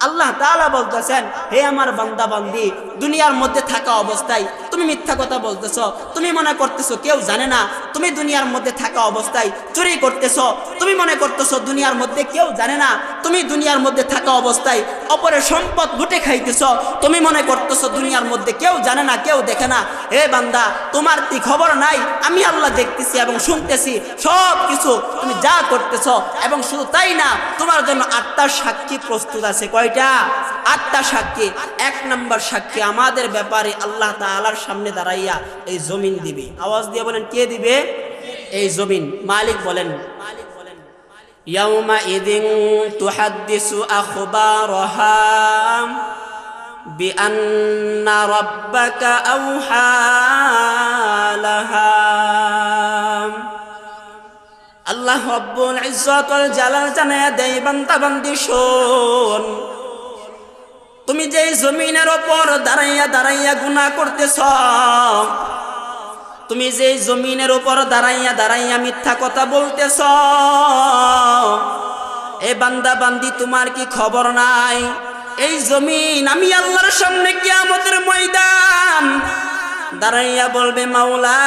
আল্লাহ তালা বলতেছেন হে আমার বান্দাবান্দি দুনিয়ার মধ্যে থাকা অবস্থায় তুমি মিথ্যা কথা বলতেছো, তুমি মনে করতেছ কেউ জানে না, তুমি দুনিয়ার মধ্যে থাকা অবস্থায় চুরি করতেছো, তুমি মনে করতেছো দুনিয়ার মধ্যে কেউ জানে না, তুমি দুনিয়ার মধ্যে থাকা অবস্থায় অপরের সম্পদ লুটে খাইতেছ, তুমি মনে করতেছো দুনিয়ার মধ্যে কেউ জানে না, কেউ দেখে না। হে বান্দা, তোমার কি খবর নাই? আমি আল্লাহ দেখতেছি এবং শুনতেছি, সব কিছু তুমি যা করতেছো এবং শুধু তাই না, তোমার জন্য আত্মার সাক্ষী প্রস্তুত আছে। কয়টা? আত্মা সাক্ষী। এক নম্বর সাক্ষী আমাদের ব্যাপারে আল্লাহ তাআলার সামনে দাঁড়াইয়া এই জমিন দিবে আওয়াজ দিয়ে বলেন কে দিবে এই জমিন মালিক বলেন يومئذ تحدث أخبارها بأن ربك أوحى لها আল্লাহ রব্বুল ইজ্জত ওয়াল জালাল জানায়া দেই বান্দা বান্দি শোন তুমি যে জমিনের ওপর দাঁড়াইয়া দাঁড়াইয়া গুণা করতেছ, তুমি যে জমিনের উপর দাঁড়াইয়া দাঁড়াইয়া মিথ্যা কথা বলতেছ, এ বান্দা বান্দি, তোমার কি খবর নাই? এই জমিন আমি আল্লাহর সামনে কিয়ামতের ময়দান দাঁড়াইয়া বলবে, মাওলা,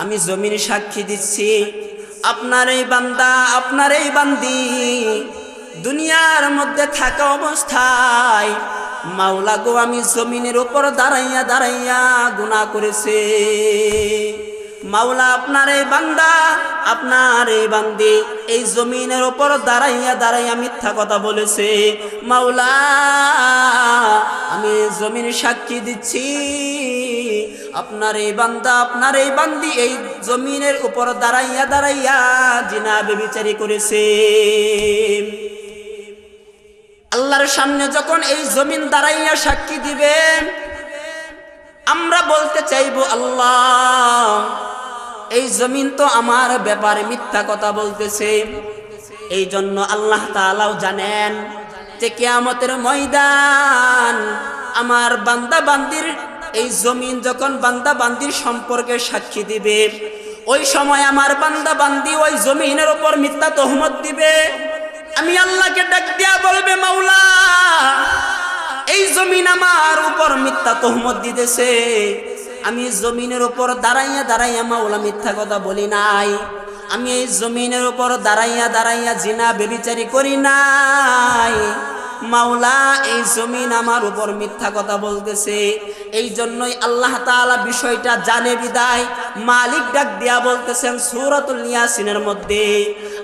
আমি জমির সাক্ষী দিচ্ছি। আপনার এই বান্দা, আপনার এই বান্দি দুনিয়ার মধ্যে থাকা অবস্থায় মাওলা গো, আমি জমিনের উপর দাঁড়াইয়া দাঁড়াইয়া গুনাহ করেছে। মাওলা আপনার এই বান্দা, আপনার এই বান্দি, এই জমিনের উপর দাঁড়াইয়া দাঁড়াইয়া মিথ্যা কথা বলেছে। মাওলা, আমি জমির সাক্ষী দিচ্ছি। আপনার এই বান্দা, আপনার এই বান্দি, এই জমিনের উপর দাঁড়াইয়া দাঁড়াইয়া জিনা বেবিচারি করেছে। আল্লাহর সামনে যখন এই জমিন দাঁড়াইয়া সাক্ষী দিবে, আমরা বলতে চাইব, আল্লাহ, এই জমিন তো আমার ব্যাপারে মিথ্যা কথা বলতেছে। এই জন্য আল্লাহ তাআলাও জানেন যে কেয়ামতের ময়দান আমার বান্দা বান্দির এই জমিন যখন বান্দা বান্দির সম্পর্কে সাক্ষী দিবে, ওই সময় আমার বান্দা বান্দি ওই জমিনের ওপর মিথ্যা তহমত দিবে। আমি আল্লাহকে ডাক দিয়া বলবে, মাওলা, এই জমিন আমার উপর মিথ্যা তহমত দিতেছে। আমি জমিনের উপর দাঁড়াইয়া দাঁড়াইয়া মাওলা মিথ্যা কথা বলি নাই। আমি এই জমিনের উপর দাঁড়াইয়া দাঁড়াইয়া জিনা বেবিচারি করি নাই। মাওলা, এই জমিন আমার উপর মিথ্যা কথা বলতেছে। এই জন্যই আল্লাহ তাআলা বিষয়টা জানে বিদায়। মালিক ডাক দিয়া বলতেছেন, সূরাতুল ইয়াসিনের মধ্যে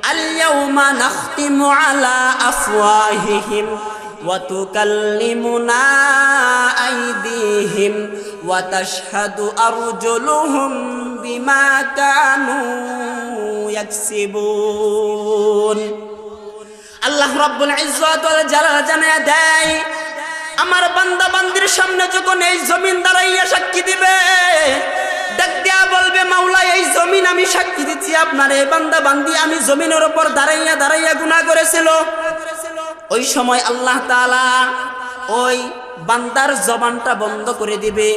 আল-ইয়াউমা নাখতিমু আলা আফওয়াহিহিম وتكلمنا أيديهم وتشهد أرجلهم بما كانوا يكسبون আল্লাহ রব্বুল ইজ্জত ওয়াল জালাল জানায়া দেয় আমার বান্দা বান্দির সামনে যখন এই জমিন দাঁড়াইয়া সাক্ষী দিবে আমি সাক্ষী দিচ্ছি আপনার এই বান্দা বান্দি, আমি জমিনের উপর দাঁড়াইয়া দাঁড়াইয়া গুনাহ করেছিল। ওই সময় আল্লাহ তাআলা ওই বান্দার জবানটা বন্ধ করে দিবে।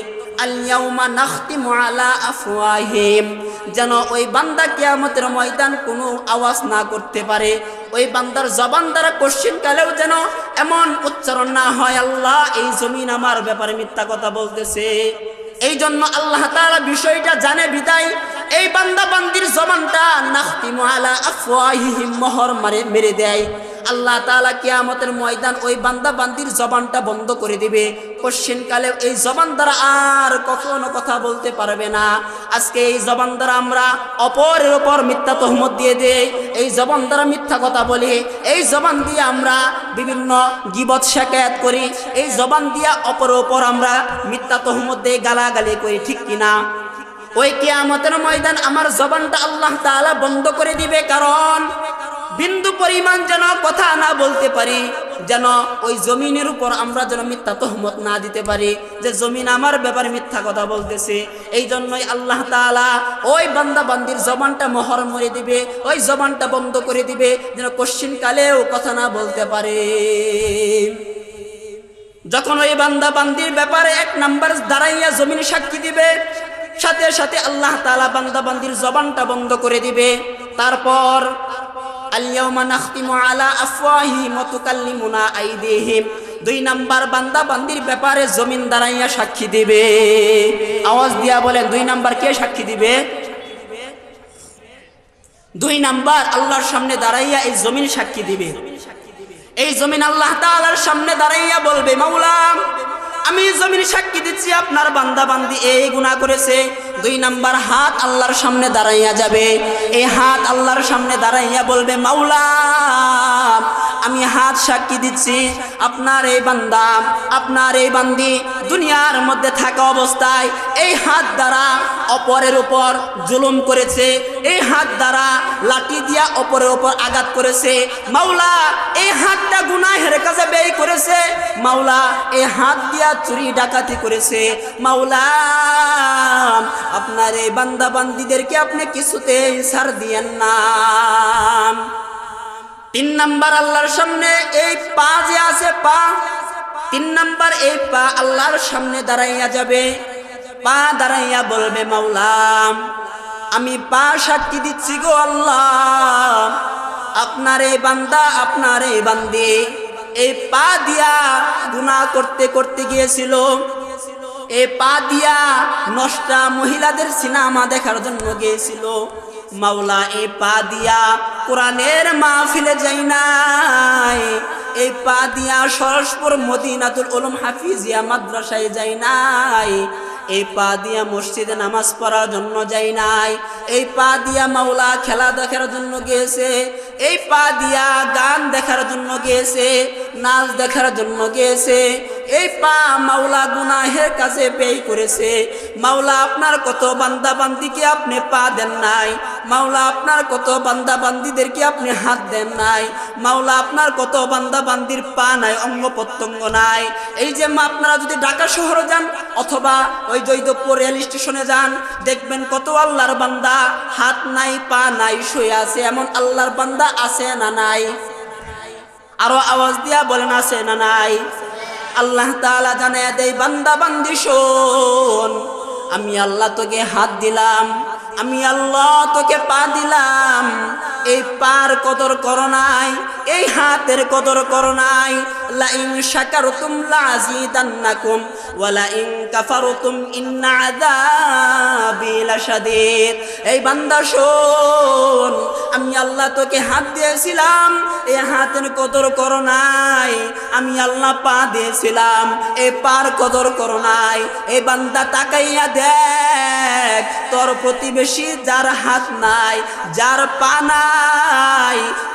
যেন ওই বান্দা কিয়ামতের ময়দান কোনো আওয়াজ না করতে পারে। ওই বান্দার জবান দ্বারা কোশ্চিন কালেও যেন এমন উচ্চারণ না হয়, আল্লাহ এই জমিন আমার ব্যাপারে মিথ্যা কথা বলতেছে। এই জন্য আল্লাহ তাআলা বিষয়টা জানে বিদায়। এই বান্দা বান্দির জবানটা নাখতিমু আলা আফওয়াহিহিম, মোহর মারে, মেরে দেয়। আল্লাহ তাআলা কিয়ামতের ময়দান ওই বান্দা বান্দির জবানটা বন্ধ করে দিবে। কোশ্চিন কালে এই জবান দ্বারা আর কখনো কথা বলতে পারবে না। আজকে এই জবান দ্বারা আমরা অপরের ওপর মিথ্যা তহমত দিয়ে দেই, এই জবান দ্বারা মিথ্যা কথা বলি, এই জবান দিয়ে আমরা বিভিন্ন গিবত শেখায়াত করি, এই জবান দিয়া অপর ওপর আমরা মিথ্যা তহমত দিয়ে গালাগালি করি, ঠিক কিনা ওই কিয়ামতের ময়দান আমার জবানটা আল্লাহ তাআলা বন্ধ করে দিবে, কারণ বিন্দু পরিমাণ যেন কথা না বলতে পারি, যেন ওই জমিনের উপর আমরা যেন মিথ্যা তহমত না দিতে পারি, যে জমিন আমার ব্যাপারে মিথ্যা কথা বলতেছে এই জন্যই আল্লাহ তাআলা ওই বান্দা বান্দির জবানটা মহর মরে দিবে, ওই জবানটা বন্ধ করে দিবে, যেন কোশ্চিন কালেও কথা না বলতে পারে। যখন ওই বান্দা বান্দির ব্যাপারে এক নাম্বার দাঁড়াইয়া জমিন সাক্ষী দিবে, সাথে সাথে আল্লাহ তাআলা বান্দা বান্দির জবানটা বন্ধ করে দিবে, তারপর আলিয়াউমা নাখতিমু আলা আফওয়াহিহিম ওয়া তুকাল্লিমুনা আইদিহিম। দুই নাম্বার বান্দা বান্দির ব্যাপারে জমিন দাঁড়াইয়া সাক্ষী দিবে। আওয়াজ দিয়া বলেন, দুই নাম্বার কে সাক্ষী দিবে? দুই নাম্বার আল্লাহর সামনে দাঁড়াইয়া এই জমিন সাক্ষী দিবে। এই জমিন আল্লাহ তাআলার সামনে দাঁড়াইয়া বলবে মাওলাম আমি জমির সাক্ষী দিচ্ছি, আপনার বান্দা বান্দি এই গুণা করেছে। দুই নাম্বার হাত আল্লাহর সামনে দাঁড়াইয়া যাবে। এই হাত আল্লাহর সামনে দাঁড়াইয়া বলবে, মাওলা আমি হাত সাক্ষী দিচ্ছি, আপনার এই বান্দা, আপনার এই বান্দি দুনিয়ার মধ্যে থাকা অবস্থায় এই হাত দ্বারা অপরের উপর জুলুম করেছে, এই হাত দ্বারা লাঠি দিয়া অপরের উপর আঘাত করেছে। মাওলা, এই হাতটা গুনাহের কাছে ব্যয় করেছে। মাওলা এই হাত দিয়া চুরি ডাকাতি করেছে। মাওলা, আপনার এই বান্দা বান্দিদেরকে আপনি কিছুতেই সার দিয়েন না। তিন নাম্বার আল্লাহর সামনে এই পা যে আছে পা, তিন নাম্বার এই পা আল্লাহর সামনে দাঁড়াইয়া যাবে। পা দাঁড়াইয়া বলবে, মাওলাম, আমি পা সাক্ষী দিচ্ছি গো আল্লাহ। আপনার এই বান্দা, আপনার এই বান্দি। এই পা দিয়া গুনাহ করতে করতে গিয়েছিল। এই পা দিয়া নষ্টা মহিলাদের সিনেমা দেখার জন্য গিয়েছিল। মাওলা এই পা দিয়া কোরআনের মাহফিলে যাই নাই। এই পা দিয়া সরসপুর মদিনাতুল উলুম হাফিজিয়া মাদ্রাসায় যাই নাই। এই পা দিয়া মসজিদে নামাজ পড়ার জন্য যাই নাই। এই পা দিয়া মাওলা খেলা দেখার জন্য গিয়েছে। এই পা দিয়া গান দেখার জন্য গিয়েছে। নাচ দেখার জন্য গিয়েছে। এই পা মাওলা গুনাহের কাজে ব্যয় করেছে। মাওলা আপনার কত বান্দা বান্দিকে আপনি পা দেন নাই। মাওলা আপনার কত বান্দা বান্দিদেরকে আপনি হাত দেন নাই। মাওলা আপনার কত বান্দা বান্দির পা নাই, অঙ্গ প্রত্যঙ্গ নাই। এই যে আপনারা যদি ঢাকা শহরে যান অথবা ওই জৈদপুর রেল স্টেশনে যান, দেখবেন কত আল্লাহর বান্দা হাত নাই, পা নাই, শুয়ে আছে। এমন আল্লাহর বান্দা আছে না নাই? আরও আওয়াজ দিয়া বলেন, আছে না নাই? আল্লাহ তালা জানায় দেই বান্দা, বান্দি, শোন। আমি আল্লাহ তোকে হাত দিলাম, আমি আল্লাহ তোকে পা দিলাম এই পার কদর করো নাই, এই হাতের কদর করো নাই। লা ইন শাকারতুম লা আযীদান্নাকুম ওয়া লা ইন কাফারতুম ইন্না আযাবি লাশাদীদ। এই বান্দা শোন, আমি আল্লাহ তোকে হাত দিয়েছিলাম এই হাতের কদর করো নাই, আমি আল্লাহ পা দিয়েছিলাম এই পার কদর করো নাই। এই বান্দা তাকাইয়া দেখ, তোর প্রতিবেশী যার হাত নাই, যার পা নাই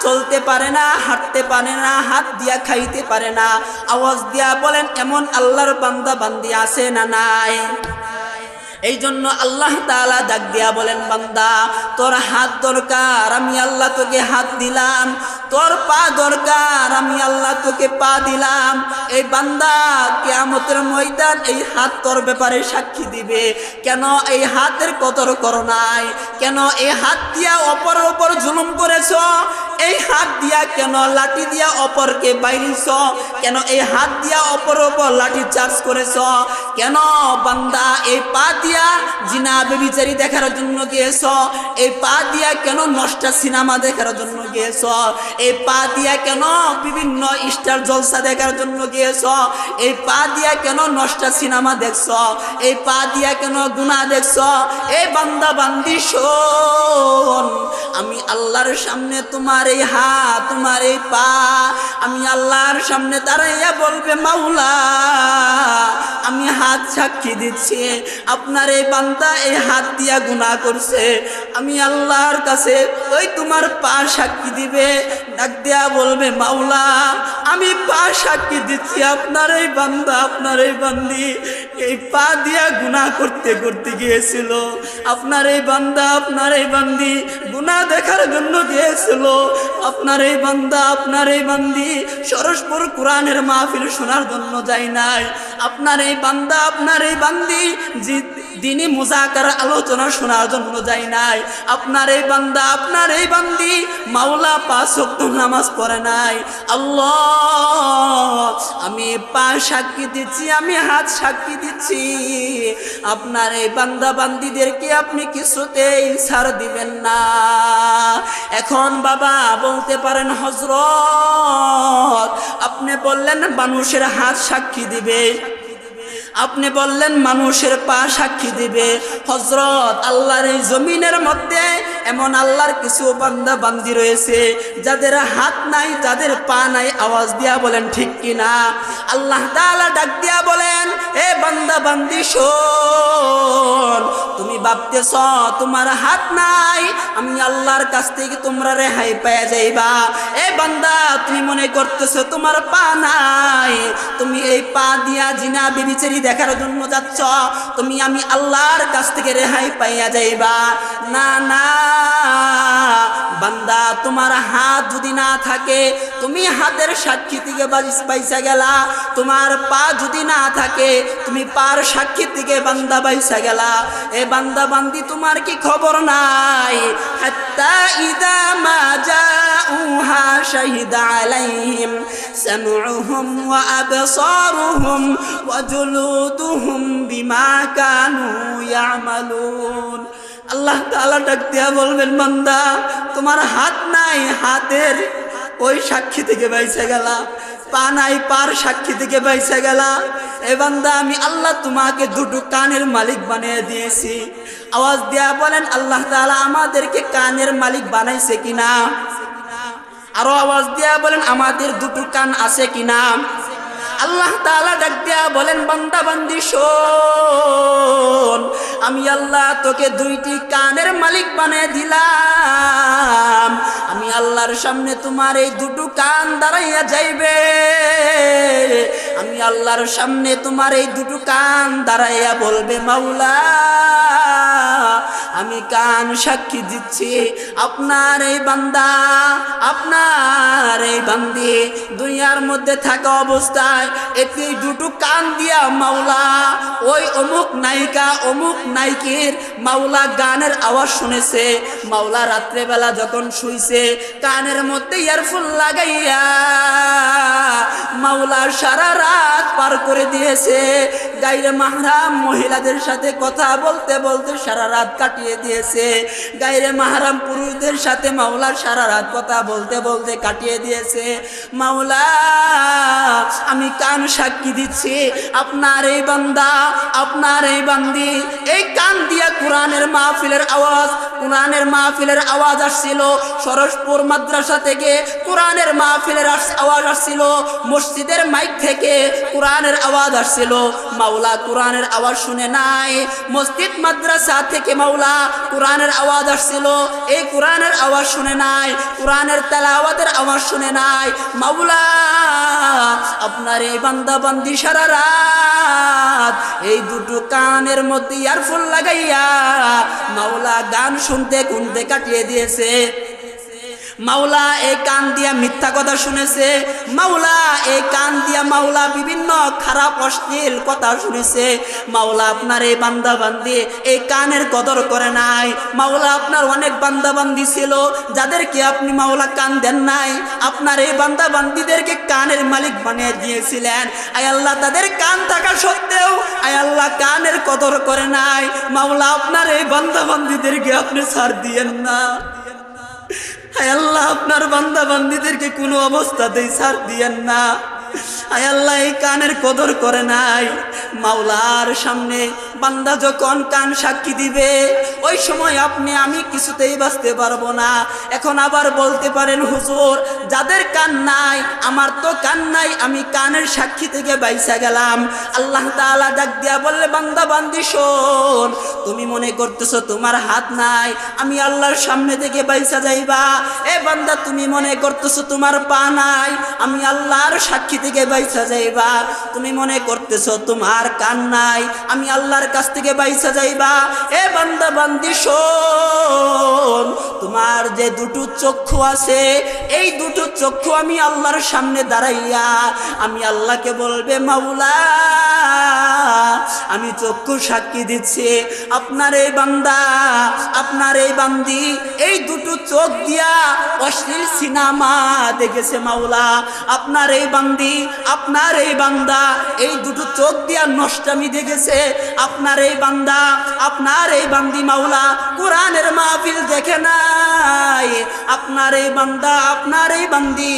চলতে পারে না, হাঁটতে পারে না, হাত দিয়া খাইতে পারে না। আওয়াজ দিয়া বলেন, এমন আল্লাহর বান্দা বান্দি আছে না নাই? এই জন্য আল্লাহ তাআলা ডাক দিয়া বলেন, বান্দা, তোর হাত দরকার, আমি আল্লাহ তোকে হাত দিলাম। তোর পা দরকার, আমি আল্লাহ তোকে পা দিলাম। এই বান্দা, কেয়ামতের ময়দান এই হাত তোর ব্যাপারে সাক্ষী দিবে। কেন এই হাতের কদর করো নাই? কেন এই হাত দিয়া অপরের ওপর জুলুম করেছ? এই হাত দিয়া কেন লাঠি দিয়া অপরকে বাইরিছ? কেন এই হাত দিয়া অপরের ওপর লাঠি চার্জ করেছ? কেন বান্দা, এই পা দিয়া জিনা বেবিচারি দেখার জন্য গিয়েছ। এই পা দিয়া কেন নষ্ট সিনেমা দেখার জন্য গিয়েছ? এই পা দিয়া কেন বিভিন্ন স্টার জলসা দেখার জন্য গিয়েছ? এই পা দিয়া কেন নষ্ট সিনেমা দেখছ? এই পা দিয়া কেন গুণা দেখছ? এই বান্দা বান্দি শোন, আমি আল্লাহর সামনে তোমার এই হাত তোমার এই পা, আমি আল্লাহর সামনে দাঁড়াইয়া বলবে, মাওলা, আমি হাত সাক্ষী দিচ্ছি। আপনার এই বান্দা এই হাত দিয়া গুনাহ করছে। আমি আল্লাহর কাছে ওই তোমার পা সাক্ষী দিবে। ডাক দেয়া বলবে, মাওলা, আমি পা সাক্ষী দিচ্ছি আপনার এই বান্দা আপনার এই বান্দি। এই পা দিয়া গুনাহ করতে করতে গিয়েছিল। আপনার এই বান্দা আপনার এই বান্দি। গুনাহ দেখার জন্য গিয়েছিল। আপনার এই বান্দা আপনার এই বান্দি। সরসপুর কোরআনের মাহফিল শোনার জন্য যাই নাই। আপনার এই বান্দা আপনার এই বান্দি। জি দিনই মুজাকার আলোচনা শোনার জন্য যাই নাই। আপনার এই বান্দা, আপনার এই বান্দি, মাওলা পাঁচ নামাজ পড়ে নাই। আল্লাহ, আমি পা সাক্ষী দিচ্ছি, আমি হাত সাক্ষী দিচ্ছি। আপনার এই বান্দা বান্দিদেরকে আপনি কিছুতেই ছাড় দিবেন না। এখন বাবা বলতে পারেন হজরত আপনি বললেন মানুষের হাত সাক্ষী দিবে। আপনি বললেন মানুষের পা সাক্ষী দিবে। হজরত আল্লাহর এই জমিনের মধ্যে এমন আল্লাহর কিছু বান্দা বান্দি রয়েছে, যাদের হাত নাই যাদের পা নাই, আওয়াজ দিয়া বলেন, ঠিক কিনা আল্লাহ তাআলা ডাক দিয়া বলেন, এ বান্দা বান্দি, শোন, তুমি ভাবতেছ তোমার হাত নাই, আমি আল্লাহর কাছ থেকে তোমরা রেহাই পেয়ে যাইবা। এ বান্দা, তুমি মনে করতেছ তোমার পা নাই, তুমি এই পা দিয়া জিনা বিবিচারি দেখার জন্য যাচ্ছ তুমি আমি আল্লাহর কাছ থেকে রেহাই পাইয়া যাইবা। না না। তোমার হাত যদি না থাকে, তুমি হাতের সাক্ষী থেকে পাইসা গেলা। তোমার পা যদি না থাকে, তুমি পার সাক্ষী থেকে বান্দা বাইসা গেলা। এ বান্দা বান্দি, তোমার কি খবর নাই? হাত্তা ইদা মা শাহিদা আলাইহিম, সামউহুম ওয়া আবসারুহুম ওয়া জুলুদুহুম বিমা কানু ইয়ামালুন। আল্লাহ তাআলা ডাক দিয়া বলবেন, বান্দা, তোমার হাত নাই, হাতের ওই সাক্ষী থেকে বাইসে গেলা, পা নাই, পার সাক্ষী থেকে বাইসে গেলা। এ বান্দা, আমি আল্লাহ তোমাকে দুটো কানের মালিক বানিয়ে দিয়েছি। আওয়াজ দেয়া বলেন, আল্লাহ তাআলা আমাদেরকে কানের মালিক বানাইছে কিনা? আরও আওয়াজ দেয়া বলেন, আমাদের দুটো কান আছে কিনা? আল্লাহ তাআলা ডাক দিয়া বলেন, বান্দা, বান্দি, শোন, আমি আল্লাহ তোকে দুইটি কানের মালিক বানিয়ে দিলাম। আমি আল্লাহর সামনে তোমার এই দুটো কান দাঁড়াইয়া যাইবে। আমি আল্লাহর সামনে তোমার এই দুটো কান দাঁড়াইয়া বলবে, মাওলা, আমি কান সাক্ষী দিচ্ছি। আপনার এই বান্দা, আপনার এই বান্দি, দুনিয়ার মধ্যে থাকা অবস্থায় এতে দুটো কান দিয়া মাওলা। ওই অমুক নায়িকা, অমুক নায়িকের মাওলা গানের আওয়াজ শুনেছে। মাওলা রাত্রেবেলা যখন শুইছে, কানের মধ্যে ইয়ারফুল লাগাইয়া মাওলা সারা রাত পার করে দিয়েছে। গাইরে মাহরাম মহিলাদের সাথে কথা বলতে বলতে সারা রাত কাটিয়ে দিয়েছে। গাইরে মাহরাম পুরুষদের সাথে মাওলা সারা রাত কথা বলতে বলতে কাটিয়ে দিয়েছে। মাওলা, আমি কান সাক্ষী দিচ্ছি, আপনার এই বান্দা, আপনার এই বান্দি, এই কান দিয়া কোরআনের মাহফিলের আওয়াজ, কোরআনের মাহফিলের আওয়াজ আসছিল। সরসপুর মাদ্রাসা থেকে কোরআনের মাহফিলের আওয়াজ আসছিল। মসজিদের মাইক থেকে কোরআনের আওয়াজ আসছিল। মাওলা কোরআনের আওয়াজ শুনে নাই। মসজিদ মাদ্রাসা থেকে মাওলা কোরআনের আওয়াজ আসছিল। এই কোরআনের আওয়াজ শুনে নাই। কোরআনের তেলাওয়াতের আওয়াজ শুনে নাই। মাওলা, আপনার এই বান্দা বান্দি সারা রাত এই দুটো কানের মধ্যে ইয়ারফোন লাগাইয়া মাওলা গান শুনতে শুনতে কাটিয়ে দিয়েছে। মাওলা এই কান দিয়া মিথ্যা কথা শুনেছে। মাওলা এই কান দিয়া মাওলা বিভিন্ন খারাপ, অশ্লীল কথা শুনেছে। মাওলা আপনার এই বান্দা বান্দি এই কানের কদর করে নাই। মাওলা আপনার অনেক বান্দা বান্দি ছিল, যাদেরকে আপনি মাওলা কান দেন নাই। আপনার এই বান্দা বান্দিদেরকে কানের মালিক বানিয়ে দিয়েছিলেন। আয় আল্লাহ, তাদের কান থাকা সত্ত্বেও আয় আল্লাহ, কানের কদর করে নাই। মাওলা আপনার এই বান্দা বান্দিদেরকে আপনি ছাড় দিয়েন না। আল্লাহ, আপনার বান্দা বান্দিদেরকে কোনো অবস্থাতেই ছাড় দিয়েন না। আয় আল্লাহ, এই কানের কদর করে নাই। মাওলার সামনে বান্দা যখন কান সাক্ষী দিবে, ওই সময় আপনি, আমি কিছুতেই বাঁচতে পারব না। এখন আবার বলতে পারেন, হুজুর, যাদের কান নাই, আমার তো কান নাই, আমি কানের সাক্ষী থেকে বাইসা গেলাম। আল্লাহ তাআলা ডাক দিয়া বললে, বান্দা, বান্দি, শোন, তুমি মনে করতেছ তোমার হাত নাই, আমি আল্লাহর সামনে থেকে বাইসা যাইবা। এ বান্দা, তুমি মনে করতেছ তোমার পা নাই, আমি আল্লাহর সাক্ষী থেকে বাইসা যাইবা। তুমি মনে করতেছ তোমার কান নাই, আমি আল্লাহর কাছ থেকে বাইসা যাইবা এ বান্দা, বান্দি, শোন, তোমার যে দুটো চক্ষু আছে, এই দুটো চক্ষু আমি আল্লাহর সামনে দাঁড়াইয়া, আমি আল্লাহকে বলবে, মাওলা, আমি চক্ষু সাক্ষী দিচ্ছি। আপনার এই বান্দা, আপনার এই বান্দি, এই দুটো চোখ দিয়া অশ্লীল সিনেমা দেখেছে, মাওলা। আপনার এই বান্দি, আপনার এই বান্দা, এই দুটো চোখ দিয়া নষ্টামি দেখেছে। আপনার এই বান্দা, আপনার এই বান্দি মাওলা কোরআনের মাহফিল দেখে নাই। আপনার এই বান্দা, আপনার এই বান্দি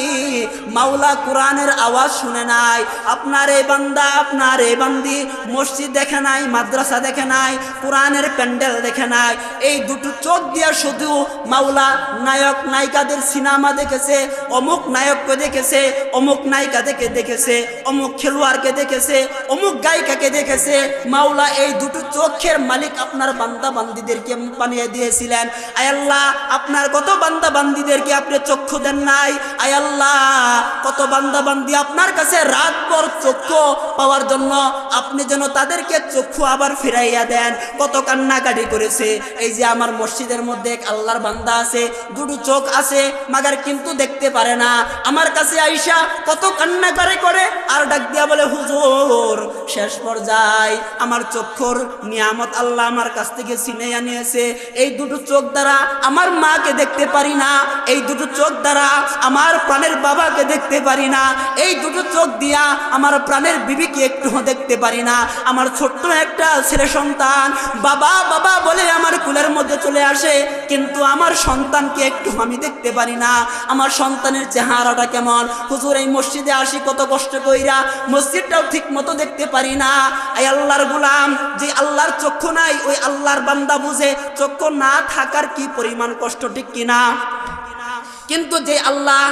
মাওলা কোরআনের আওয়াজ শুনে নাই। আপনার এই বান্দা, আপনার এই বান্দি মসজিদ দেখে নাই, মাদ্রাসা দেখে নাই, কোরআনের প্যান্ডেল দেখে নাই। এই দুটো চোখ দিয়া শুধু মাওলা নায়ক নায়িকাদের সিনেমা দেখেছে, অমুক নায়ককে দেখেছে, অমুক নায়িকা দেখে দেখেছে, অমুক খেলোয়াড়কে দেখেছে, অমুক গায়িকাকে দেখেছে। মাওলা এই দুটো চোখের মালিক আপনার বান্দা বান্দিদেরকে বানিয়ে দিয়েছিলেন। আয়াল্লাহ আপনার কত বান্দা বান্দিদেরকে আপনি চক্ষু দেন নাই? আয়াল্লাহ কত বান্দা বান্দি আপনার কাছে রাত পর চক্ষু পাওয়ার জন্য আপনি যেন তাদেরকে চক্ষু আবার ফিরাইয়া দেন। কত কান্নাকাটি করেছে। এই যে আমার মসজিদের মধ্যে আল্লাহর বান্দা আছে, দুটো চোখ আছে, মাগার কিন্তু দেখতে পারে না। আমার কাছে আইসা কত কান্নাকারি করে, আর ডাক দিয়া বলে, হুজুর, শেষ পর্যায়ে, আমার চক্ষুর নিয়ামত আল্লাহ আমার কাছ থেকে ছিনে আনিয়েছে এই দুটো চোখ দ্বারা আমার মাকে দেখতে পারি না, এই দুটো চোখ দ্বারা আমার প্রাণের বাবাকে দেখতে পারি না, এই দুটো চোখ দিয়া আমার প্রাণের বিবিকে একটু দেখতে পারি না। আমার ছোট্ট একটা ছেলে সন্তান, বাবা বাবা বলে আমার কুলের মধ্যে চলে আসে, কিন্তু আমার সন্তানকে একটু আমি দেখতে পারি না। আমার সন্তানের চেহারাটা কেমন? হুজুর, এই মসজিদে আসি কত কষ্ট কইরা, মসজিদটাও ঠিক মতো দেখতে পারি না। আল্লাহর গুলাম যে আল্লাহর চক্ষু নাই, ওই আল্লাহর বান্দা বুঝে চক্ষু না থাকার কি পরিমাণ কষ্ট, ঠিক কিনা? কিন্তু যে আল্লাহ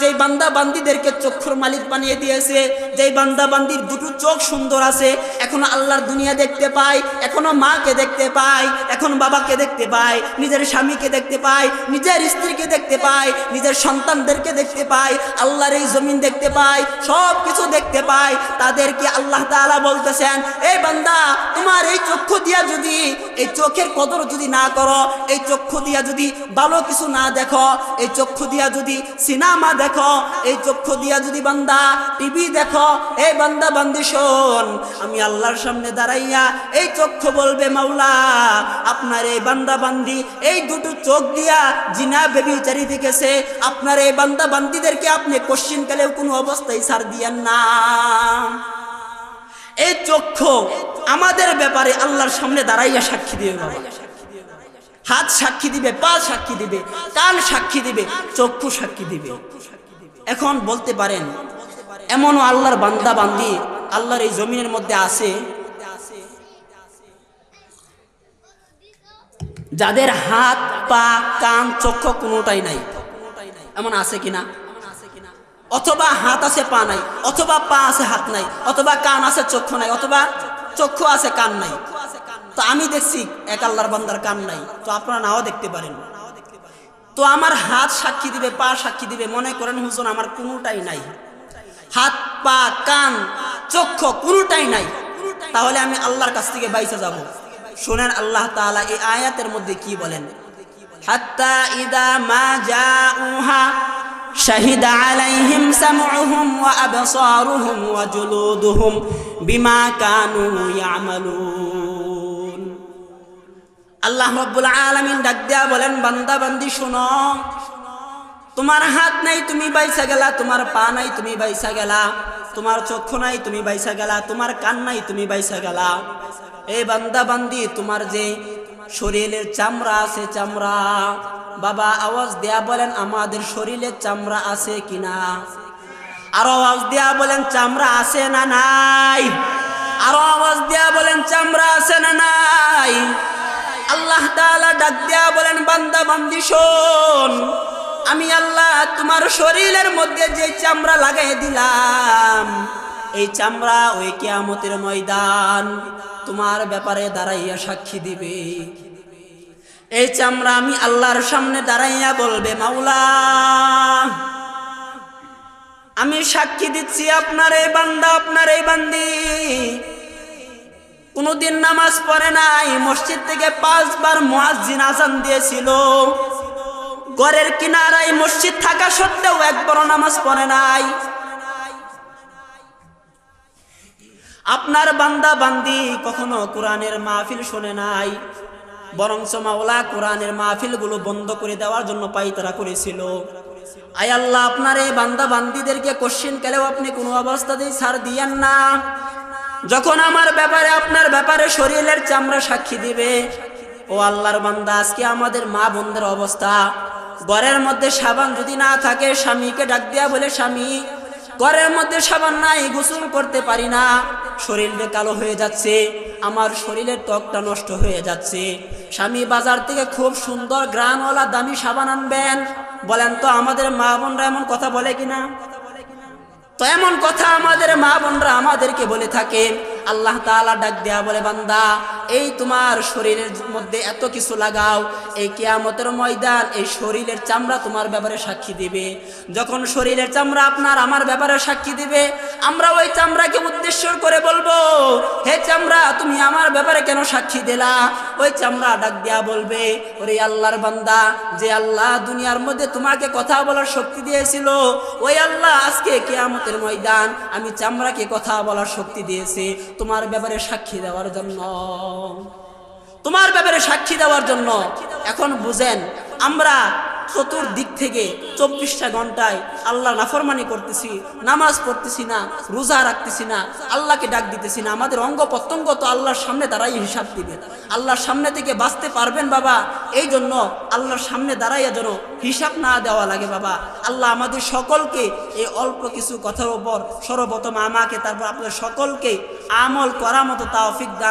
যেই বান্দা বান্দিদেরকে চক্ষুর মালিক বানিয়ে দিয়েছে, যেই বান্দা বান্দির দুটো চোখ সুন্দর আছে, এখনও আল্লাহর দুনিয়া দেখতে পাই এখনও মাকে দেখতে পাই এখন বাবাকে দেখতে পাই নিজের স্বামীকে দেখতে পাই নিজের স্ত্রীকে দেখতে পাই নিজের সন্তানদেরকে দেখতে পাই আল্লাহর এই জমিন দেখতে পাই সব কিছু দেখতে পাই তাদেরকে আল্লাহ তাআলা বলতেছেন এই বান্দা, তোমার এই চক্ষু দিয়া যদি, এই চোখের কদর যদি না করো, এই চক্ষু দিয়া যদি ভালো কিছু না দেখো, এই চক্ষু দিয়া যদি সিনেমা দেখো, এই চক্ষু দিয়া যদি বান্দা টিভি দেখো এই বান্দা বান্দি শোন, আমি আল্লাহর সামনে দাঁড়াইয়া এই চক্ষু বলবে, মাওলা, আপনার এই বান্দা বান্দি, এই দুটো চোখ দিয়া জিনা বেবি বেবিচারি দেখেছে আপনার এই বান্দা বান্দিদেরকে আপনি কোশ্চিন কালেও কোনো অবস্থায় ছাড় দিয়েন না। এই চক্ষু আমাদের ব্যাপারে আল্লাহর সামনে দাঁড়াইয়া সাক্ষী দিবে বাবা। হাত সাক্ষী দিবে, পা সাক্ষী দিবে, কান সাক্ষী দিবে, চক্ষু সাক্ষী দিবে। এখন বলতে পারেন, এমনও আল্লাহর বান্দা বান্দি আল্লাহর এই জমিনের মধ্যে আছে, যাদের হাত, পা, কান, চক্ষু কোনোটাই নাই। এমন আছে কিনা? অথবা হাত আছে, পা নাই, অথবা পা আছে, হাত নাই, অথবা কান আছে, চক্ষু নাই, অথবা চক্ষু আছে, কান নাই। তো আমি দেখছি এক আল্লাহর বান্দার কান নাই তো আপনারা নাও দেখতে পারেন তো আমার হাত সাক্ষী দিবে পা সাক্ষী দিবে মনে করেন হুজুর আমার কোনোটাই নাই হাত পা কান চক্ষু কোনোটাই নাই তাহলে আমি আল্লাহর কাছ থেকে বাইসে যাব শোনেন আল্লাহ তাআলা এই আয়াতের মধ্যে কি বলেন হাত্তা ইদা মা জাউহা شهد عليهم سمعهم وأبصارهم وجلودهم بما كانوا يعملون আল্লাহ রব্বুল আলামিন ডাক দেয়া বলেন, বান্দা, বান্দি, শোনো। তোমার হাত নাই, তুমি বাইসা গেলা। তোমার পা নাই, তুমি বাইসা গেলা। তোমার চক্ষু নাই, তুমি বাইসা গেলা। তোমার কান নাই, তুমি বাইসা গেলা। এই বান্দা, বান্দি, তোমার যে শরীরের চামড়া আছে, চামড়া। বাবা, আওয়াজ দেয়া বলেন, আমাদের শরীরের চামড়া আছে কিনা? আরও আওয়াজ দেয়া বলেন, চামড়া আছে না নাই? আরও আওয়াজ দেয়া বলেন, চামড়া আছে না নাই? আল্লাহ তাআলা ডাক দেয়া বলেন, বান্দা, বান্দি, শোন। আমি আল্লাহ তোমার শরীরের মধ্যে যে চামড়া লাগাই দিলাম, এই চামড়া ওই কিয়ামতের ময়দান তোমার ব্যাপারে দাঁড়াইয়া সাক্ষী দিবে। এই চামড়া আমি আল্লাহর সামনে দাঁড়াইয়া বলবে, মাওলা, আমি সাক্ষী দিচ্ছি আপনার এই বান্দা, আপনার এই বান্দি। কোনোদিন নামাজ পড়ে নাই, মসজিদ থেকে পাঁচবার মুয়াজ্জিন আজান দিয়েছিল। ঘরের কিনারায় মসজিদ থাকা সত্ত্বেও একবারও নামাজ পড়ে নাই। আপনার বান্দা বান্দি কখনো কোরআনের মাহফিল শোনে নাই, বরঞ্চ মাওলা কোরআনের মাহফিলগুলো বন্ধ করে দেওয়ার জন্য পাইতারা করেছিল। আয় আল্লাহ, আপনার এই বান্দা বান্দিদেরকে কোশ্চিন কেলেও আপনি কোনো অবস্থাতেই ছাড় দিয়েন না। যখন আমার ব্যাপারে, আপনার ব্যাপারে শরীরের চামড়া সাক্ষী দিবে, ও আল্লাহর বান্দা, আজকে আমাদের মা বোনদের অবস্থা। ঘরের মধ্যে সাবান যদি না থাকে, স্বামীকে ডাক দিয়া বলে, স্বামী, ঘরের মধ্যে সাবান নাই, গোসল করতে পারি না। শরীরটা কালো হয়ে যাচ্ছে, আমার শরীরের ত্বকটা নষ্ট হয়ে যাচ্ছে। স্বামী বাজার থেকে খুব সুন্দর গ্রামওয়ালা দামি সাবান আনবেন। বলেন তো, আমাদের মা বোনরা এমন কথা বলে কিনা? তো এমন কথা আমাদের মা বোনরা আমাদেরকে বলে থাকে আল্লাহ তালা ডাক দেয়া বলে, বান্দা এই তোমার শরীরের মধ্যে এত কিছু লাগাও, এই কেয়ামতের ময়দান, এই শরীরের চামড়া তোমার ব্যাপারে সাক্ষী দিবে। যখন শরীরের চামড়া আপনার আমার ব্যাপারে সাক্ষী দিবে, আমরা ওই চামড়াকে উদ্দেশ্য করে বলব, হে চামড়া, তুমি আমার ব্যাপারে কেন সাক্ষী দিলা? ওই চামড়া ডাক দিয়া বলবে, ওরে আল্লাহর বান্দা, যে আল্লাহ দুনিয়ার মধ্যে তোমাকে কথা বলার শক্তি দিয়েছিল, ওই আল্লাহ আজকে কেয়ামতের ময়দান, আমি চামড়াকে কথা বলার শক্তি দিয়েছে, তোমার ব্যাপারে সাক্ষী দেওয়ার জন্য। তোমার ব্যাপারে সাক্ষী দেওয়ার জন্য এখন বুঝেন, আমরা চতুর্দিক থেকে চব্বিশটা ঘন্টায় আল্লাহ নাফরমানি করতেছি, নামাজ পড়তেছি না, রোজা রাখতেছি না, আল্লাহকে ডাক দিতেছি না, আমাদের অঙ্গ প্রত্যঙ্গ তো আল্লাহর সামনে দাঁড়াই হিসাব দিবে। আল্লাহর সামনে থেকে বাঁচতে পারবেন বাবা, এই জন্য আল্লাহর সামনে দাঁড়াইয়া যেন হিসাব না দেওয়া লাগে বাবা। আল্লাহ আমাদের সকলকে এই অল্প কিছু কথার উপর সর্বপ্রথম আমাকে, তারপর আপনাদের সকলকে আমল করার মতো তাওফিক দান